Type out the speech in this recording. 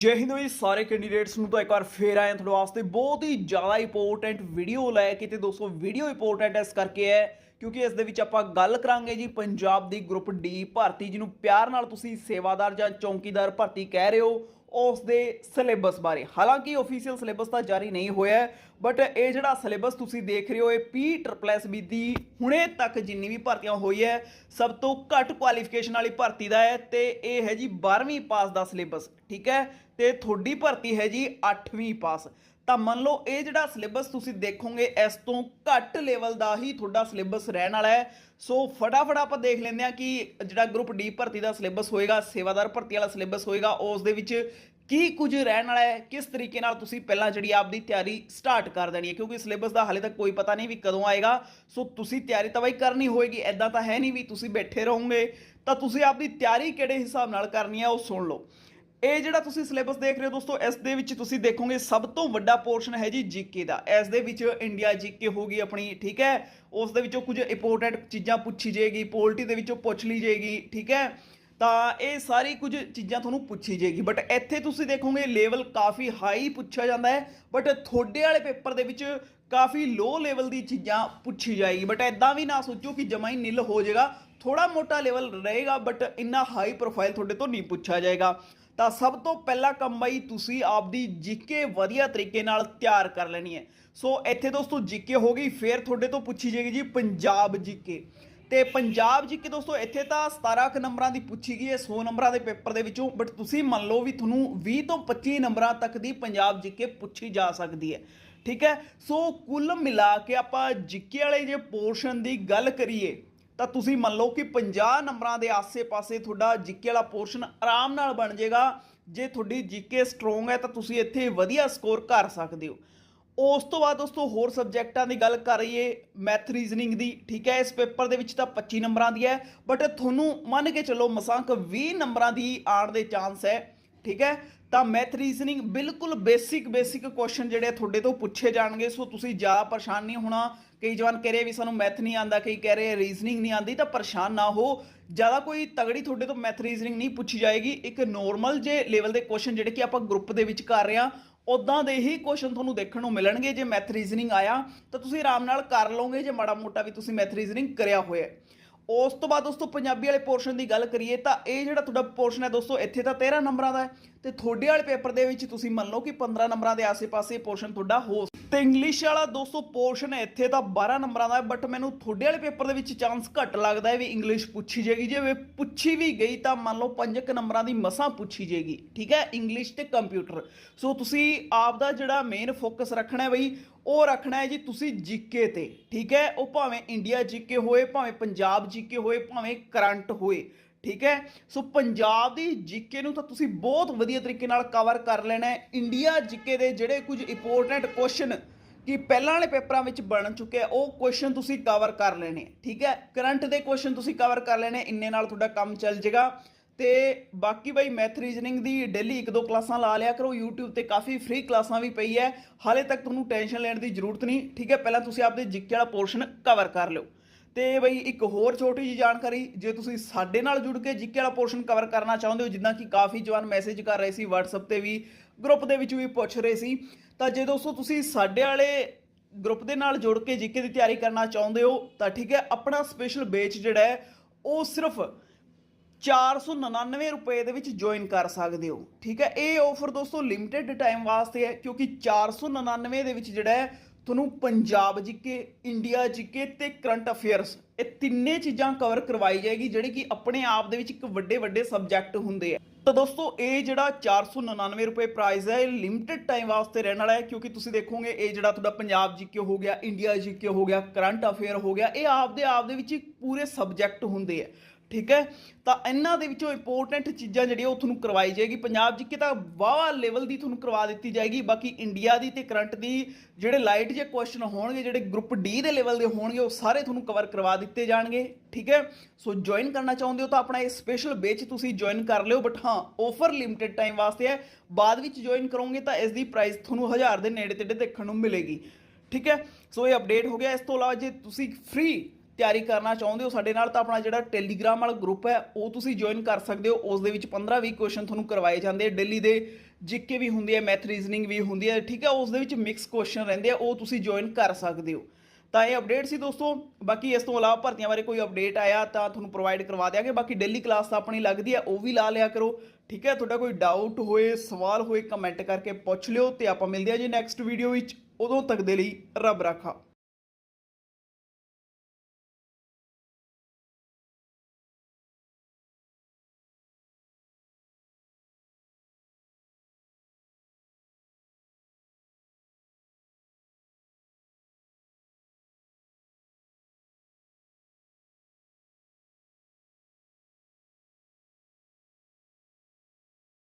ਜੈ ਹਿੰਦ ਵੀ ਸਾਰੇ ਕੈਂਡੀਡੇਟਸ ਨੂੰ ਤਾਂ ਇੱਕ ਵਾਰ ਫੇਰ ਆਏ ਹਾਂ ਤੁਹਾਡੇ ਵਾਸਤੇ। ਬਹੁਤ ਹੀ ਜ਼ਿਆਦਾ ਇੰਪੋਰਟੈਂਟ ਵੀਡੀਓ ਲੈ ਕੇ ਤੇ ਦੋਸਤੋ ਵੀਡੀਓ ਇੰਪੋਰਟੈਂਟ ਇਸ ਕਰਕੇ ਹੈ ਕਿਉਂਕਿ ਇਸ ਦੇ ਵਿੱਚ ਆਪਾਂ ਗੱਲ ਕਰਾਂਗੇ ਜੀ ਪੰਜਾਬ ਦੀ ਗਰੁੱਪ ਡੀ ਭਰਤੀ, ਜਿਹਨੂੰ ਪਿਆਰ ਨਾਲ ਤੁਸੀਂ ਸੇਵਾਦਾਰ ਜਾਂ ਚੌਕੀਦਾਰ ਭਰਤੀ ਕਹਿ ਰਹੇ ਹੋ, ਉਸ ਦੇ ਸਿਲੇਬਸ ਬਾਰੇ। ਹਾਲਾਂਕਿ ਅਫੀਸ਼ੀਅਲ ਸਿਲੇਬਸ ਤਾਂ ਜਾਰੀ ਨਹੀਂ ਹੋਇਆ ਬਟ ਇਹ ਜਿਹੜਾ ਸਿਲੇਬਸ ਤੁਸੀਂ ਦੇਖ ਰਹੇ ਹੋ, ਇਹ ਪੀ ਟ੍ਰਿਪਲ ਐਸ ਬੀ ਦੀ ਹੁਣੇ ਤੱਕ ਜਿੰਨੀ ਵੀ ਭਰਤੀਆਂ ਹੋਈ ਹੈ, ਸਭ ਤੋਂ ਘੱਟ ਕੁਆਲੀਫਿਕੇਸ਼ਨ ਵਾਲੀ ਭਰਤੀ ਦਾ ਹੈ ਤੇ ਇਹ ਹੈ ਜੀ 12ਵੀਂ ਪਾਸ ਦਾ ਸਿਲੇਬਸ ਠੀਕ ਹੈ? ਤੇ ਤੁਹਾਡੀ ਭਰਤੀ ਹੈ ਜੀ 8ਵੀਂ ਪਾਸ। ਤਾਂ ਮੰਨ ਲਓ ਇਹ ਜਿਹੜਾ ਸਿਲੇਬਸ ਤੁਸੀਂ ਦੇਖੋਗੇ, ਇਸ ਤੋਂ ਘੱਟ ਲੈਵਲ ਦਾ ਹੀ ਤੁਹਾਡਾ ਸਿਲੇਬਸ ਰਹਿਣ ਵਾਲਾ ਹੈ। ਸੋ ਫਟਾਫਟ ਆਪਾਂ ਦੇਖ ਲੈਂਦੇ ਹਾਂ ਕਿ ਜਿਹੜਾ ਗਰੁੱਪ ਡੀ ਭਰਤੀ ਦਾ ਸਿਲੇਬਸ ਹੋਏਗਾ, ਸੇਵਾਦਾਰ ਭਰਤੀ ਵਾਲਾ ਸਿਲੇਬਸ ਹੋਏਗਾ, ਉਸ ਦੇ ਵਿੱਚ ਕੀ ਕੁਝ ਰਹਿਣ ਵਾਲਾ ਹੈ? ਕਿਸ ਤਰੀਕੇ ਨਾਲ ਤੁਸੀਂ ਪਹਿਲਾਂ ਜਿਹੜੀ ਆਪਦੀ ਤਿਆਰੀ ਸਟਾਰਟ ਕਰ ਦੇਣੀ ਹੈ? ਕਿਉਂਕਿ ਸਿਲੇਬਸ ਦਾ ਹਾਲੇ ਤੱਕ ਕੋਈ ਪਤਾ ਨਹੀਂ ਵੀ ਕਦੋਂ ਆਏਗਾ। ਸੋ ਤੁਸੀਂ ਤਿਆਰੀ ਤਾਂ ਬਾਈ ਕਰਨੀ ਹੋਏਗੀ ਐਦਾਂ ਤਾਂ ਹੈ ਨਹੀਂ ਵੀ ਤੁਸੀਂ ਬੈਠੇ ਰਹੋਗੇ। ਤਾਂ ਤੁਸੀਂ ਆਪਦੀ ਤਿਆਰੀ ਕਿਹੜੇ ਹਿਸਾਬ ਨਾਲ ਕਰਨੀ ਹੈ, ਉਹ ਸੁਣ ਲਓ। ਇਹ ਜਿਹੜਾ ਤੁਸੀਂ ਸਿਲੇਬਸ ਦੇਖ ਰਹੇ ਹੋ ਦੋਸਤੋ, ਇਸ ਦੇ ਵਿੱਚ ਤੁਸੀਂ ਦੇਖੋਗੇ ਸਭ ਤੋਂ ਵੱਡਾ ਪੋਰਸ਼ਨ ਹੈ ਜੀ ਜੀਕੇ ਦਾ। ਇਸ ਦੇ ਵਿੱਚ ਇੰਡੀਆ ਜੀਕੇ ਹੋਗੀ ਆਪਣੀ, ਠੀਕ ਹੈ? ਉਸ ਦੇ ਵਿੱਚੋਂ ਕੁਝ ਇੰਪੋਰਟੈਂਟ ਚੀਜ਼ਾਂ ਪੁੱਛੀ ਜਾਏਗੀ, ਪੋਲਿਟੀ ਦੇ ਵਿੱਚੋਂ ਪੁੱਛ ਲਈ ਜਾਏਗੀ, ਠੀਕ ਹੈ? ਤਾਂ ਇਹ ਸਾਰੀ ਕੁਝ ਚੀਜ਼ਾਂ ਤੁਹਾਨੂੰ ਪੁੱਛੀ ਜਾਏਗੀ। ਬਟ ਇੱਥੇ ਤੁਸੀਂ ਦੇਖੋਗੇ ਲੈਵਲ ਕਾਫੀ ਹਾਈ ਪੁੱਛਿਆ ਜਾਂਦਾ ਹੈ। ਬਟ ਤੁਹਾਡੇ ਵਾਲੇ ਪੇਪਰ ਦੇ ਵਿੱਚ ਕਾਫੀ ਲੋ ਲੈਵਲ ਦੀ ਚੀਜ਼ਾਂ ਪੁੱਛੀ ਜਾਏਗੀ। ਬਟ ਐਦਾਂ ਵੀ ਨਾ ਸੋਚੋ ਕਿ ਜਮਾ ਹੀ ਨਿਲ ਹੋ ਜਾਏਗਾ। ਥੋੜਾ ਮੋਟਾ ਲੈਵਲ ਰਹੇਗਾ ਬਟ ਇੰਨਾ ਹਾਈ ਪ੍ਰੋਫਾਈਲ ਤੁਹਾਡੇ ਤੋਂ ਨਹੀਂ ਪੁੱਛਿਆ ਜਾਏਗਾ। ਤਾਂ ਸਭ ਤੋਂ ਪਹਿਲਾ ਕੰਮ ਬਈ ਤੁਸੀਂ ਆਪਦੀ ਜੀਕੇ ਵਧੀਆ ਤਰੀਕੇ ਨਾਲ ਤਿਆਰ ਕਰ ਲੈਣੀ ਹੈ। ਸੋ ਇੱਥੇ ਦੋਸਤੋ ਜੀਕੇ ਹੋ ਗਈ, ਫਿਰ ਤੁਹਾਡੇ ਤੋਂ ਪੁੱਛੀ ਜਾਏਗੀ ਜੀ ਪੰਜਾਬ ਜੀਕੇ ਤੇ ਪੰਜਾਬ ਜੀਕੇ ਦੋਸਤੋ, ਇੱਥੇ ਤਾਂ 17 ਕੁ ਨੰਬਰਾਂ ਦੀ ਪੁੱਛੀ ਗਈ ਹੈ 100 ਨੰਬਰਾਂ ਦੇ ਪੇਪਰ ਦੇ ਵਿੱਚੋਂ ਬਟ ਤੁਸੀਂ ਮੰਨ ਲਓ ਵੀ ਤੁਹਾਨੂੰ 20 ਤੋਂ 25 ਨੰਬਰਾਂ ਤੱਕ ਦੀ ਪੰਜਾਬ ਜੀਕੇ ਪੁੱਛੀ ਜਾ ਸਕਦੀ ਹੈ। ਠੀਕ ਹੈ? ਸੋ ਕੁੱਲ ਮਿਲਾ ਕੇ ਆਪਾਂ ਜੀਕੇ ਵਾਲੇ ਜੇ ਪੋਰਸ਼ਨ ਦੀ ਗੱਲ ਕਰੀਏ, ਤਾਂ ਤੁਸੀਂ ਮੰਨ ਲਓ ਕਿ 50 ਨੰਬਰਾਂ ਦੇ ਆਸੇ-ਪਾਸੇ ਤੁਹਾਡਾ ਜੀਕੇ ਵਾਲਾ ਪੋਰਸ਼ਨ ਆਰਾਮ ਨਾਲ ਬਣ ਜਾਏਗਾ ਜੇ ਤੁਹਾਡੀ ਜੀਕੇ ਸਟਰੋਂਗ ਹੈ, ਤਾਂ ਤੁਸੀਂ ਇੱਥੇ ਵਧੀਆ ਸਕੋਰ ਕਰ ਸਕਦੇ ਹੋ। ਉਸ ਤੋਂ ਬਾਅਦ ਦੋਸਤੋ ਹੋਰ ਸਬਜੈਕਟਾਂ ਦੀ ਗੱਲ ਕਰ ਰਹੀਏ ਮੈਥ ਰੀਜ਼ਨਿੰਗ ਦੀ, ਠੀਕ ਹੈ, ਇਸ ਪੇਪਰ ਦੇ ਵਿੱਚ ਤਾਂ 25 ਨੰਬਰਾਂ ਦੀ ਹੈ ਬਟ ਤੁਹਾਨੂੰ ਮੰਨ ਕੇ ਚੱਲੋ ਮਸਾਂਕ 20 ਨੰਬਰਾਂ ਦੀ ਆਉਣ ਦੇ ਚਾਂਸ ਹੈ। ਠੀਕ ਹੈ? ਤਾਂ ਮੈਥ ਰੀਜ਼ਨਿੰਗ ਬਿਲਕੁਲ ਬੇਸਿਕ ਬੇਸਿਕ ਕੁਐਸਚਨ ਜਿਹੜੇ ਤੁਹਾਡੇ ਤੋਂ ਪੁੱਛੇ ਜਾਣਗੇ। ਸੋ ਤੁਸੀਂ ਜ਼ਿਆਦਾ ਪਰੇਸ਼ਾਨ ਨਹੀਂ ਹੋਣਾ। ਕਈ ਜਵਾਨ ਕਹਿ ਰਹੇ ਵੀ ਸਾਨੂੰ ਮੈਥ ਨਹੀਂ ਆਂਦਾ ਕਈ ਕਹਿ ਰਹੇ ਰੀਜ਼ਨਿੰਗ ਨਹੀਂ ਆਂਦੀ ਤਾਂ ਪਰੇਸ਼ਾਨ ਨਾ ਹੋ। ਜ਼ਿਆਦਾ ਕੋਈ ਤਗੜੀ ਤੁਹਾਡੇ ਤੋਂ ਮੈਥ ਰੀਜ਼ਨਿੰਗ ਨਹੀਂ ਪੁੱਛੀ ਜਾਏਗੀ। ਇੱਕ ਨੋਰਮਲ ਜੇ ਲੈਵਲ ਦੇ ਕੁਐਸਚਨ ਜਿਹੜੇ ਕਿ ਆਪਾਂ ਗਰੁੱਪ ਦੇ ਵਿੱਚ ਕਰ ਰਹੇ ਹਾਂ ਉਦਾਂ ਦੇ ਹੀ ਕੁਐਸਚਨ ਤੁਹਾਨੂੰ ਦੇਖਣ ਨੂੰ ਮਿਲਣਗੇ। ਜੇ ਮੈਥ ਰੀਜ਼ਨਿੰਗ ਆਇਆ, ਤਾਂ ਤੁਸੀਂ ਆਰਾਮ ਨਾਲ ਕਰ ਲਓਗੇ, ਜੇ ਮਾੜਾ ਮੋਟਾ ਵੀ ਤੁਸੀਂ ਮੈਥ ਰੀਜ਼ਨਿੰਗ ਕਰਿਆ ਹੋਇਆ ਹੈ। ਉਸ ਤੋਂ ਬਾਅਦ ਦੋਸਤੋ, ਪੰਜਾਬੀ ਵਾਲੇ ਪੋਰਸ਼ਨ ਦੀ ਗੱਲ ਕਰੀਏ ਤਾਂ ਇਹ ਜਿਹੜਾ ਤੁਹਾਡਾ ਪੋਰਸ਼ਨ ਹੈ ਦੋਸਤੋ, ਇੱਥੇ ਤਾਂ 13 ਨੰਬਰਾਂ ਦਾ ਹੈ। ਤੇ ਤੁਹਾਡੇ ਵਾਲੇ ਪੇਪਰ ਦੇ ਵਿੱਚ ਤੁਸੀਂ ਮੰਨ ਲਓ ਕਿ 15 ਨੰਬਰਾਂ ਦੇ ਆਸੇ-ਪਾਸੇ ਪੋਰਸ਼ਨ ਤੁਹਾਡਾ ਹੋ ਤੇ ਇੰਗਲਿਸ਼ ਵਾਲਾ ਦੋਸਤੋ ਪੋਰਸ਼ਨ ਇੱਥੇ ਤਾਂ 12 ਨੰਬਰਾਂ ਦਾ ਬਟ ਮੈਨੂੰ ਤੁਹਾਡੇ ਵਾਲੇ ਪੇਪਰ ਦੇ ਵਿੱਚ ਚਾਂਸ ਘੱਟ ਲੱਗਦਾ ਹੈ ਵੀ ਇੰਗਲਿਸ਼ ਪੁੱਛੀ ਜਾਏਗੀ। ਜੇ ਪੁੱਛੀ ਵੀ ਗਈ ਤਾਂ ਮੰਨ ਲਓ 5 ਨੰਬਰਾਂ ਦੀ ਮਸਾਂ ਪੁੱਛੀ ਜਾਏਗੀ, ਠੀਕ ਹੈ? ਇੰਗਲਿਸ਼ ਤੇ ਕੰਪਿਊਟਰ ਸੋ ਤੁਸੀਂ ਆਪ ਦਾ ਜਿਹੜਾ ਮੇਨ ਫੋਕਸ ਰੱਖਣਾ ਹੈ ਬਈ, ਉਹ ਰੱਖਣਾ ਹੈ ਜੀ ਤੁਸੀਂ ਜੀਕੇ ਤੇ, ਠੀਕ ਹੈ? ਉਹ ਭਾਵੇਂ ਇੰਡੀਆ ਜੀਕੇ ਹੋਏ, ਭਾਵੇਂ ਪੰਜਾਬ ਜੀਕੇ ਹੋਏ, ਭਾਵੇਂ ਕਰੰਟ ਹੋਏ ਠੀਕ ਹੈ? ਸੋ ਪੰਜਾਬ ਦੀ ਜੀਕੇ ਨੂੰ ਤਾਂ ਤੁਸੀਂ ਬਹੁਤ ਵਧੀਆ ਤਰੀਕੇ ਨਾਲ ਕਵਰ ਕਰ ਲੈਣਾ ਹੈ। ਇੰਡੀਆ ਜੀਕੇ ਦੇ ਜਿਹੜੇ ਕੁਝ ਇੰਪੋਰਟੈਂਟ ਕੁਐਸਚਨ ਕਿ ਪਹਿਲਾਂ ਵਾਲੇ ਪੇਪਰਾਂ ਵਿੱਚ ਬਣ ਚੁੱਕੇ ਉਹ ਕੁਐਸਚਨ ਤੁਸੀਂ ਕਵਰ ਕਰ ਲੈਣੇ ਠੀਕ ਹੈ? ਕਰੰਟ ਦੇ ਕੁਐਸਚਨ ਤੁਸੀਂ ਕਵਰ ਕਰ ਲੈਣੇ ਇੰਨੇ ਨਾਲ ਤੁਹਾਡਾ ਕੰਮ ਚੱਲ ਜਾਏਗਾ ਤੇ ਬਾਕੀ ਬਾਈ ਮੈਥ ਰੀਜ਼ਨਿੰਗ ਦੀ ਡੇਲੀ ਇੱਕ ਦੋ ਕਲਾਸਾਂ ਲਾ ਲਿਆ ਕਰੋ, YouTube ਤੇ ਕਾਫੀ ਫ੍ਰੀ ਕਲਾਸਾਂ ਵੀ ਪਈ ਹੈ। ਹਾਲੇ ਤੱਕ ਤੁਹਾਨੂੰ ਟੈਨਸ਼ਨ ਲੈਣ ਦੀ ਜ਼ਰੂਰਤ ਨਹੀਂ, ਠੀਕ ਹੈ? ਪਹਿਲਾਂ ਤੁਸੀਂ ਆਪਦੇ ਜੀਕੇ ਵਾਲਾ ਪੋਰਸ਼ਨ ਕਵਰ ਕਰ ਲਿਓ। ਤੇ ਬਈ ਇੱਕ ਹੋਰ ਛੋਟੀ ਜੀ ਜਾਣਕਾਰੀ, ਜੇ ਤੁਸੀਂ ਸਾਡੇ ਨਾਲ ਜੁੜ ਕੇ ਜੀਕੇ ਵਾਲਾ ਪੋਰਸ਼ਨ ਕਵਰ ਕਰਨਾ ਚਾਹੁੰਦੇ ਹੋ, ਜਿੱਦਾਂ ਕਿ ਕਾਫੀ ਜਵਾਨ ਮੈਸੇਜ ਕਰ ਰਹੇ ਸੀ, WhatsApp ਤੇ ਵੀ ਗਰੁੱਪ ਦੇ ਵਿੱਚ ਵੀ ਪੁੱਛ ਰਹੇ ਸੀ, ਤਾਂ ਜੇ ਦੋਸਤੋ ਤੁਸੀਂ ਸਾਡੇ ਵਾਲੇ ਗਰੁੱਪ ਦੇ ਨਾਲ ਜੁੜ ਕੇ ਜੀਕੇ ਦੀ ਤਿਆਰੀ ਕਰਨਾ ਚਾਹੁੰਦੇ ਹੋ, ਤਾਂ ਠੀਕ ਹੈ, ਆਪਣਾ ਸਪੈਸ਼ਲ ਬੇਚ ਜਿਹੜਾ ਹੈ, ਉਹ ਸਿਰਫ 499 ਰੁਪਏ ਦੇ ਵਿੱਚ ਜੁਆਇਨ ਕਰ ਸਕਦੇ ਹੋ, ਠੀਕ ਹੈ, ਇਹ ਆਫਰ ਦੋਸਤੋ ਲਿਮਿਟਿਡ ਟਾਈਮ ਵਾਸਤੇ ਹੈ, ਕਿਉਂਕਿ 499 ਦੇ ਵਿੱਚ ਜਿਹੜਾ ਹੈ ਤੁਹਾਨੂੰ ਪੰਜਾਬ ਜੀਕੇ ਇੰਡੀਆ ਜੀਕੇ ਤੇ ਕਰੰਟ ਅਫੇਅਰਸ ਇਹ ਤਿੰਨੇ ਚੀਜ਼ਾਂ ਕਵਰ ਕਰਵਾਈ ਜਾਏਗੀ, ਜਿਹੜੀ ਕਿ ਆਪਣੇ ਆਪ ਦੇ ਵਿੱਚ ਇੱਕ ਵੱਡੇ ਵੱਡੇ ਸਬਜੈਕਟ ਹੁੰਦੇ ਆ। ਤਾਂ ਦੋਸਤੋ, ਇਹ ਜਿਹੜਾ 499 ਰੁਪਏ ਪ੍ਰਾਈਸ ਹੈ, ਇਹ ਲਿਮਿਟਿਡ ਟਾਈਮ ਵਾਸਤੇ ਰਹਿਣ ਵਾਲਾ ਹੈ, ਕਿਉਂਕਿ ਤੁਸੀਂ ਦੇਖੋਗੇ, ਇਹ ਜਿਹੜਾ ਤੁਹਾਡਾ ਪੰਜਾਬ ਜੀਕੇ ਹੋ ਗਿਆ ਇੰਡੀਆ ਜੀਕੇ ਹੋ ਗਿਆ ਕਰੰਟ ਅਫੇਅਰ ਹੋ ਗਿਆ, ਇਹ ਆਪ ਦੇ ਆਪ ਦੇ ਵਿੱਚ ਇੱਕ ਪੂਰੇ ਸਬਜੈਕਟ ਹੁੰਦੇ ਆ। ਠੀਕ ਹੈ? ਤਾਂ ਇਹਨਾਂ ਦੇ ਵਿੱਚੋਂ ਇੰਪੋਰਟੈਂਟ ਚੀਜ਼ਾਂ ਜਿਹੜੀਆਂ ਉਹ ਤੁਹਾਨੂੰ ਕਰਵਾਈ ਜਾਏਗੀ। ਪੰਜਾਬ ਜੀਕੇ ਤਾਂ ਵਾਵਾ ਲੈਵਲ ਦੀ ਤੁਹਾਨੂੰ ਕਰਵਾ ਦਿੱਤੀ ਜਾਏਗੀ। ਬਾਕੀ ਇੰਡੀਆ ਦੀ ਤੇ ਕਰੰਟ ਦੀ ਜਿਹੜੇ ਲਾਈਟ ਜੇ ਕੁਐਸਚਨ ਹੋਣਗੇ, ਜਿਹੜੇ ਗਰੁੱਪ ਡੀ ਦੇ ਲੈਵਲ ਦੇ ਹੋਣਗੇ, ਉਹ ਸਾਰੇ ਤੁਹਾਨੂੰ ਕਵਰ ਕਰਵਾ ਦਿੱਤੇ ਜਾਣਗੇ। ਠੀਕ ਹੈ? ਸੋ ਜੁਆਇਨ ਕਰਨਾ ਚਾਹੁੰਦੇ ਹੋ ਤਾਂ ਆਪਣਾ ਇਹ ਸਪੈਸ਼ਲ ਬੇਚ ਤੁਸੀਂ ਜੁਆਇਨ ਕਰ ਲਿਓ। ਬਟ ਹਾਂ ਆਫਰ ਲਿਮਿਟਿਡ ਟਾਈਮ ਵਾਸਤੇ ਹੈ। ਬਾਅਦ ਵਿੱਚ ਜੁਆਇਨ ਕਰੋਗੇ ਤਾਂ ਇਸ ਦੀ ਪ੍ਰਾਈਸ ਤੁਹਾਨੂੰ 1000 ਦੇ ਨੇੜੇ ਤੇੜੇ ਦੇਖਣ ਨੂੰ ਮਿਲੇਗੀ। ਠੀਕ ਹੈ? ਸੋ ਇਹ ਅਪਡੇਟ ਹੋ ਗਿਆ। ਇਸ ਤੋਂ ਇਲਾਵਾ ਜੇ ਤੁਸੀਂ ਫ੍ਰੀ ਤਿਆਰੀ ਕਰਨਾ ਚਾਹੁੰਦੇ ਹੋ, ਸਾਡੇ ਨਾਲ ਤਾਂ ਆਪਣਾ ਜਿਹੜਾ ਟੈਲੀਗ੍ਰਾਮ ਵਾਲਾ ਗਰੁੱਪ ਹੈ, ਉਹ ਤੁਸੀਂ ਜੁਆਇਨ ਕਰ ਸਕਦੇ ਹੋ। ਉਸ ਦੇ ਵਿੱਚ 15-20 ਕੁਐਸਚਨ ਤੁਹਾਨੂੰ ਕਰਵਾਏ ਜਾਂਦੇ ਆ। ਡੇਲੀ ਦੇ ਜਿੱਕੇ ਵੀ ਹੁੰਦੀ ਹੈ ਮੈਥ ਰੀਜ਼ਨਿੰਗ ਵੀ ਹੁੰਦੀ ਹੈ ਠੀਕ ਹੈ ਉਸ ਦੇ ਵਿੱਚ ਮਿਕਸ ਕੁਐਸਚਨ ਰਹਿੰਦੇ ਆ, ਉਹ ਤੁਸੀਂ ਜੁਆਇਨ ਕਰ ਸਕਦੇ ਹੋ। ਤਾਂ ਇਹ ਅਪਡੇਟ ਸੀ ਦੋਸਤੋ। ਬਾਕੀ ਇਸ ਤੋਂ ਇਲਾਵਾ ਭਰਤੀਆਂ ਬਾਰੇ ਕੋਈ ਅਪਡੇਟ ਆਇਆ ਤਾਂ ਤੁਹਾਨੂੰ ਪ੍ਰੋਵਾਈਡ ਕਰਵਾ ਦਿਆਂਗੇ। ਬਾਕੀ ਡੇਲੀ ਕਲਾਸ ਤਾਂ ਆਪਣੀ ਲੱਗਦੀ ਹੈ ਉਹ ਵੀ ਲਾ ਲਿਆ ਕਰੋ। ਠੀਕ ਹੈ ਤੁਹਾਡਾ ਕੋਈ ਡਾਊਟ ਹੋਏ, ਸਵਾਲ ਹੋਏ ਕਮੈਂਟ ਕਰਕੇ ਪੁੱਛ ਲਿਓ ਤੇ ਆਪਾਂ ਮਿਲਦੇ ਹਾਂ ਜੀ ਨੈਕਸਟ ਵੀਡੀਓ ਵਿੱਚ। ਉਦੋਂ ਤੱਕ ਦੇ ਲਈ ਰੱਬ ਰਾਖਾ।